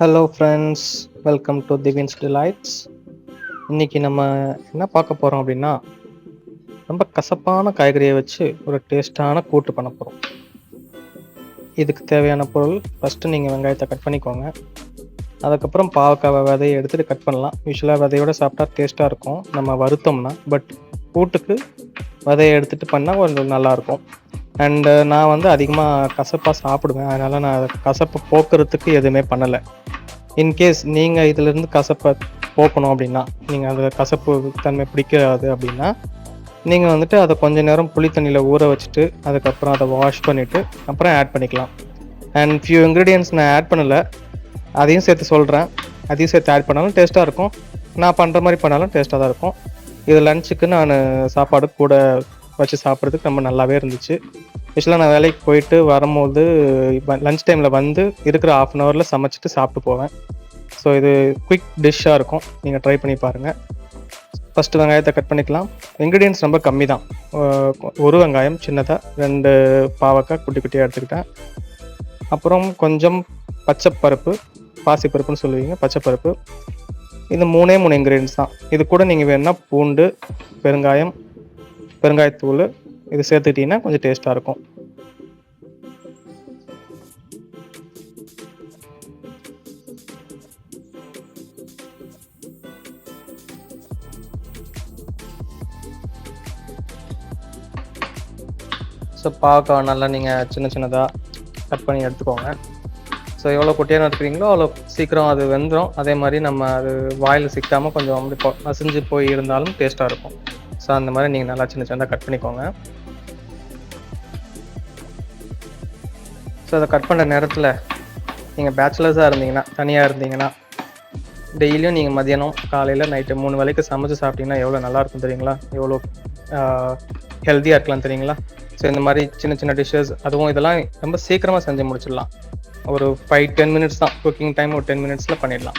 Hello friends welcome to Tiffins Delights இன்னைக்கு நம்ம என்ன பார்க்க போகிறோம் அப்படின்னா ரொம்ப கசப்பான காய்கறியை வச்சு ஒரு டேஸ்டான கூட்டு பண்ண போகிறோம் இதுக்கு தேவையான பொருள் ஃபஸ்ட்டு நீங்கள் வெங்காயத்தை கட் பண்ணிக்கோங்க. அதுக்கப்புறம் பாவக்காய் விதையை எடுத்துகிட்டு கட் பண்ணலாம். யூஸ்வலாக விதையோட சாப்பிட்டா டேஸ்ட்டாக இருக்கும். நம்ம வருத்தோம்னா பட் கூட்டுக்கு விதையை எடுத்துகிட்டு பண்ணால் கொஞ்சம் நல்லாயிருக்கும் அண்டு uh, நான் வந்து அதிகமாக கசப்பாக சாப்பிடுவேன். அதனால் நான் கசப்பை போக்குறதுக்கு எதுவுமே பண்ணலை. இன்கேஸ் நீங்கள் இதிலேருந்து கசப்பை போக்கணும் அப்படின்னா நீங்கள் அந்த கசப்பு தன்மை பிடிக்காது அப்படின்னா நீங்கள் வந்துட்டு அதை கொஞ்ச நேரம் புளி தண்ணியில் ஊற வச்சுட்டு அதுக்கப்புறம் அதை வாஷ் பண்ணிவிட்டு அப்புறம் ஆட் பண்ணிக்கலாம். அண்ட் ஃபியூ இன்க்ரீடியன்ஸ் நான் ஆட் பண்ணலை. அதையும் சேர்த்து சொல்கிறேன் அதையும் சேர்த்து ஆட் பண்ணாலும் டேஸ்ட்டாக இருக்கும். நான் பண்ணுற மாதிரி பண்ணாலும் டேஸ்ட்டாக தான் இருக்கும். இது லன்ச்சுக்கு நான் சாப்பாடு கூட வச்சு சாப்பிட்றதுக்கு ரொம்ப நல்லாவே இருந்துச்சு. ஸ்பெஷலாக நான் வேலைக்கு போயிட்டு வரும்போது இப்போ லஞ்ச் டைமில் வந்து இருக்கிற ஆஃப் அன் ஹவரில் சமைச்சிட்டு சாப்பிட்டு போவேன். ஸோ இது குயிக் டிஷ்ஷாக இருக்கும். நீங்கள் ட்ரை பண்ணி பாருங்கள் ஃபஸ்ட்டு வெங்காயத்தை கட் பண்ணிக்கலாம். இன்க்ரீடியன்ஸ் ரொம்ப கம்மி தான். ஒரு வெங்காயம் சின்னதாக ரெண்டு பாவக்காய் குட்டி குட்டியாக எடுத்துக்கிட்டேன். அப்புறம் கொஞ்சம் பச்சைப்பருப்பு பாசிப்பருப்புன்னு சொல்லுவீங்க பச்சைப்பருப்பு. இது மூணே மூணு இன்க்ரீடியன்ஸ் தான். இது கூட நீங்கள் வேணுன்னா பூண்டு பெருங்காயம் பெருங்காயத்தூள் இது சேர்த்துக்கிட்டிங்கன்னா கொஞ்சம் டேஸ்ட்டாக இருக்கும். ஸோ பாவக்காய் நல்லா நீங்கள் சின்ன சின்னதாக கட் பண்ணி எடுத்துக்கோங்க. ஸோ எவ்வளோ குட்டியாக நறுக்கிறீங்களோ அவ்வளோ சீக்கிரம் அது வெந்துடும் அதே மாதிரி நம்ம அது வாயில் சிக்காமல் கொஞ்சம் அப்படி நசிஞ்சு போய் இருந்தாலும் டேஸ்ட்டாக இருக்கும். ஸோ அந்த மாதிரி நீங்கள் நல்லா சின்ன சின்னதாக கட் பண்ணிக்கோங்க. ஸோ அதை கட் பண்ணுற நேரத்தில் நீங்கள் பேச்சுலர்ஸாக இருந்தீங்கன்னா தனியாக இருந்தீங்கன்னா டெய்லியும் நீங்கள் மதியானம் காலையில் நைட்டு மூணு வேளைக்கு சமைச்சு சாப்பிட்டீங்கன்னா எவ்வளோ நல்லாயிருக்கும் தெரியுங்களா? எவ்வளோ ஹெல்த்தியாக இருக்கலாம் தெரியுங்களா? ஸோ இந்த மாதிரி சின்ன சின்ன டிஷ்ஷஸ் அதுவும் இதெல்லாம் ரொம்ப சீக்கிரமாக செஞ்சு முடிச்சிடலாம். ஒரு ஃபைவ் டென் மினிட்ஸ் தான். குக்கிங் டைம் ஒரு டென் மினிட்ஸில் பண்ணிடலாம்.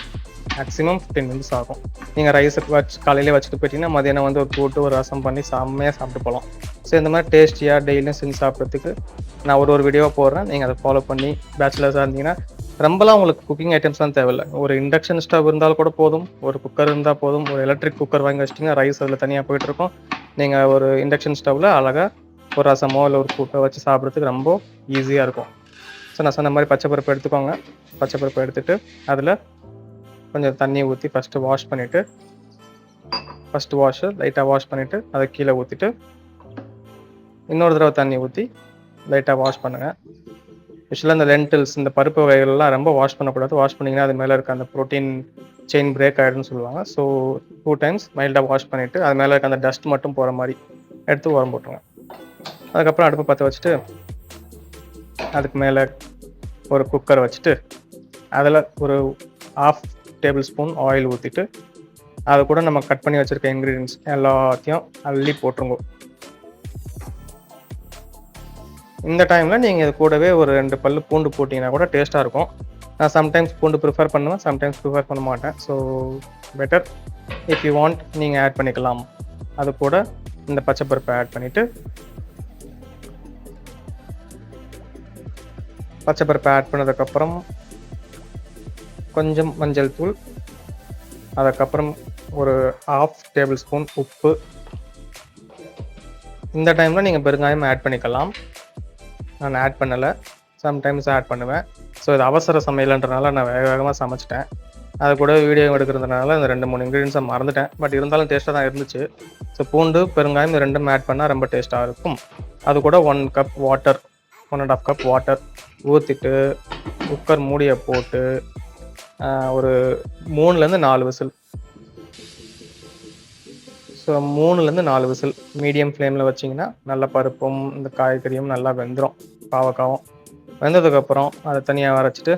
மேக்ஸிமம் ஃபிஃப்டீன் மினிட்ஸ் ஆகும். நீங்கள் ரைஸ் வச்சு காலையிலே வச்சுட்டு போயிட்டீங்கன்னா மதியானம் வந்து ஒரு கூட்டு ஒரு ரசம் பண்ணி செம்மையாக சாப்பிட்டு போகலாம். ஸோ இந்த மாதிரி டேஸ்டியாக டெய்லியும் செஞ்சு சாப்பிட்றதுக்கு நான் ஒரு ஒரு வீடியோவாக போடுறேன். நீங்கள் அதை ஃபாலோ பண்ணி பேச்சுலர்ஸாக இருந்தீங்கன்னா ரொம்பலாம் உங்களுக்கு குக்கிங் ஐட்டம்ஸ்லாம் தேவையில்லை. ஒரு இண்டக்ஷன் ஸ்டவ் இருந்தால் கூட போதும். ஒரு குக்கர் இருந்தால் போதும். ஒரு எலக்ட்ரிக் குக்கர் வாங்கி வச்சிட்டிங்கன்னா ரைஸ் அதில் தனியாக போயிட்டுருக்கும் நீங்கள் ஒரு இண்டக்ஷன் ஸ்டவ்வில் அழகாக ஒரு ரசமோ இல்லை ஒரு கூட்டோ வச்சு சாப்பிட்றதுக்கு ரொம்ப ஈஸியாக இருக்கும். ஸோ நான் சொன்ன மாதிரி பச்சை பருப்பு எடுத்துக்கோங்க. பச்சை பருப்பு எடுத்துகிட்டு அதில் கொஞ்சம் தண்ணி ஊற்றி ஃபஸ்ட்டு வாஷ் பண்ணிவிட்டு ஃபஸ்ட்டு வாஷு லைட்டாக வாஷ் பண்ணிவிட்டு அதை கீழே ஊற்றிட்டு இன்னொரு தடவை தண்ணி ஊற்றி லைட்டாக வாஷ் பண்ணுங்கள் யூஸ்வலாக இந்த லென்டில்ஸ் இந்த பருப்பு வகைகள்லாம் ரொம்ப வாஷ் பண்ணக்கூடாது. வாஷ் பண்ணிங்கன்னா அது மேலே இருக்க அந்த ப்ரோட்டீன் செயின் பிரேக் ஆகிடும்னு சொல்லுவாங்க. ஸோ டூ டைம்ஸ் மைல்டாக வாஷ் பண்ணிவிட்டு அது மேலே இருக்க அந்த டஸ்ட் மட்டும் போகிற மாதிரி எடுத்து உரம் போட்டுருங்க. அதுக்கப்புறம் அடுப்பு பற்ற வச்சுட்டு அதுக்கு மேலே ஒரு குக்கர் வச்சுட்டு அதில் ஒரு ஆஃப் டேபிள் ஸ்பூன் ஆயில் ஊற்றிட்டு அதை கூட நம்ம கட் பண்ணி வச்சுருக்க இன்க்ரீடியன்ஸ் எல்லாத்தையும் அள்ளி போட்டுருங்க. இந்த டைமில் நீங்கள் இது கூடவே ஒரு ரெண்டு பல் பூண்டு போட்டிங்கன்னா கூட டேஸ்ட்டாக இருக்கும். நான் சம்டைம்ஸ் பூண்டு ப்ரிஃபர் பண்ணுவேன் சம்டைம்ஸ் ப்ரிஃபர் பண்ண மாட்டேன். So better if you want நீங்கள் ஆட் பண்ணிக்கலாம். அது கூட இந்த பச்சை பருப்பை ஆட் பண்ணிவிட்டு பச்சை பருப்பை ஆட் பண்ணதுக்கப்புறம் கொஞ்சம் மஞ்சள் தூள் அதுக்கப்புறம் ஒரு ஆஃப் டேபிள் ஸ்பூன் உப்பு. இந்த டைமில் நீங்கள் பெருங்காயம் ஆட் பண்ணிக்கலாம். நான் ஆட் பண்ணலை. சம்டைம்ஸ் ஆட் பண்ணுவேன். ஸோ இது அவசர சமையலன்றனால நான் வேக வேகமாக சமைச்சிட்டேன். அது கூட வீடியோ எடுக்கிறதுனால இந்த ரெண்டு மூணு இன்க்ரீடியன்ஸை மறந்துட்டேன். பட் இருந்தாலும் டேஸ்ட்டாக தான் இருந்துச்சு. ஸோ பூண்டு பெருங்காயம் இது ரெண்டும் ஆட் பண்ணால் ரொம்ப டேஸ்ட்டாக இருக்கும். அது கூட one cup water one and half cup water ஊற்றிட்டு குக்கர் மூடியை போட்டு ஒரு மூணுலேருந்து நாலு விசில். ஸோ மூணுலேருந்து நாலு விசில். மீடியம் ஃப்ளேமில் வச்சிங்கன்னா நல்ல பருப்பும் இந்த காய்கறியும் நல்லா வெந்துடும் பாவக்காவும். வெந்ததுக்கப்புறம் அதை தனியாக வரைச்சிட்டு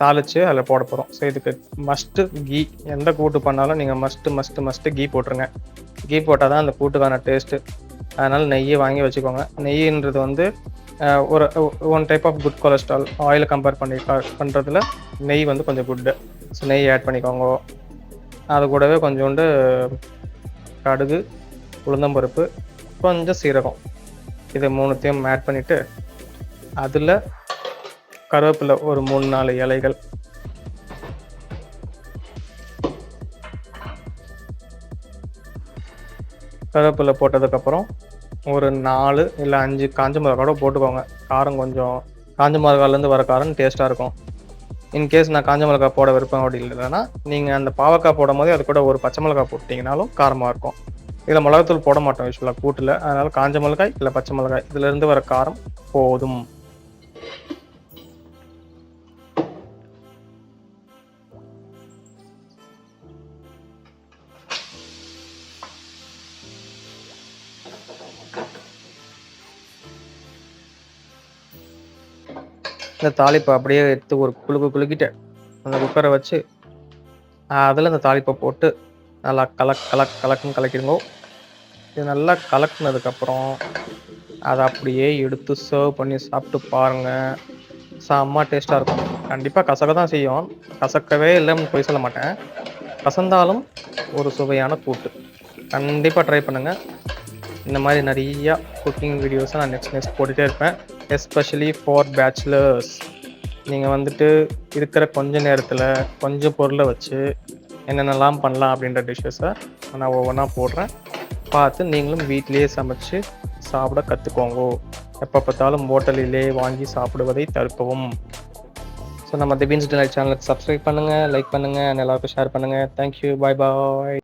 தாளித்து அதில் போட போகிறோம். ஸோ இதுக்கு மஸ்ட்டு கீ எந்த கூட்டு பண்ணாலும் நீங்கள் மஸ்ட்டு மஸ்ட்டு மஸ்ட்டு கீ போட்டுருங்க. கீ போட்டால் தான் அந்த கூட்டுக்கான டேஸ்ட்டு அதனால் நெய்யை வாங்கி வச்சுக்கோங்க. நெய்ன்றது வந்து ஒரு one type of good cholesterol ஆயிலை கம்பேர் பண்ணி பண்ணுறதுல நெய் வந்து கொஞ்சம் குட்டு ஸோ நெய் ஆட் பண்ணிக்கோங்க. அது கூடவே கொஞ்சோண்டு கடுகு உளுந்தம்பருப்பு கொஞ்சம் சீரகம். இது மூணுத்தையும் ஆட் பண்ணிவிட்டு அதில் கருவேப்பிலை ஒரு மூணு நாலு இலைகள். கருவேப்பிலை போட்டதுக்கப்புறம் ஒரு நாலு இல்லை அஞ்சு காஞ்ச மிளகா கூட போட்டுக்கோங்க. காரம் கொஞ்சம் காஞ்ச மிளகாலேருந்து வர காரம் டேஸ்ட்டாக இருக்கும். இன்கேஸ் நான் காஞ்ச மிளகா போட விருப்பம் அப்படி இல்லைன்னா நீங்கள் அந்த பாவக்காய் போடும் போதே அது கூட ஒரு பச்சை மிளகா போட்டிங்கனாலும் காரமாக இருக்கும். இதில் மிளகாத்தூள் போட மாட்டோம் யூஸ்வலாக கூட்டில். அதனால் காஞ்ச மிளகாய் இல்லை பச்சை மிளகாய். இதுலேருந்து வர காரம் போதும். இந்த தாளிப்பை அப்படியே எடுத்து ஒரு குலுக்கு குலுக்கிட்டு அந்த குக்கரை வச்சு அதில் இந்த தாளிப்பை போட்டு நல்லா கலக் கலக் கலக்குன்னு கலக்கிடுங்கோ. இது நல்லா கலக்குனதுக்கப்புறம் அதை அப்படியே எடுத்து சர்வ் பண்ணி சாப்பிட்டு பாருங்கள் செம்ம டேஸ்ட்டாக இருக்கும். கண்டிப்பாக கசக்க தான் செய்யும். கசக்கவே இல்லைன்னு போய் சொல்ல மாட்டேன். கசந்தாலும் ஒரு சுவையான கூட்டு. கண்டிப்பாக ட்ரை பண்ணுங்கள் இந்த மாதிரி நிறையா குக்கிங் வீடியோஸை நான் நெக்ஸ்ட் நெக்ஸ்ட் போட்டுகிட்டே இருப்பேன். எஸ்பெஷலி ஃபார் பேச்சுலர்ஸ் நீங்கள் வந்துட்டு இருக்கிற கொஞ்ச நேரத்தில் கொஞ்சம் பொருளை வச்சு என்னென்னலாம் பண்ணலாம் அப்படின்ற டிஷ்ஷஸை நான் ஒவ்வொன்றா போடுறேன். பார்த்து நீங்களும் வீட்டிலேயே சமைச்சு சாப்பிட கற்றுக்கோங்க எப்போ பார்த்தாலும் ஹோட்டலிலே வாங்கி சாப்பிடுவதை தடுக்கவும். ஸோ நம்ம திபின்ஸ் டிலைட் சேனலுக்கு சப்ஸ்கிரைப் பண்ணுங்கள் லைக் பண்ணுங்கள் எல்லாருக்கும் ஷேர் பண்ணுங்கள் தேங்க்யூ பாய் பாய்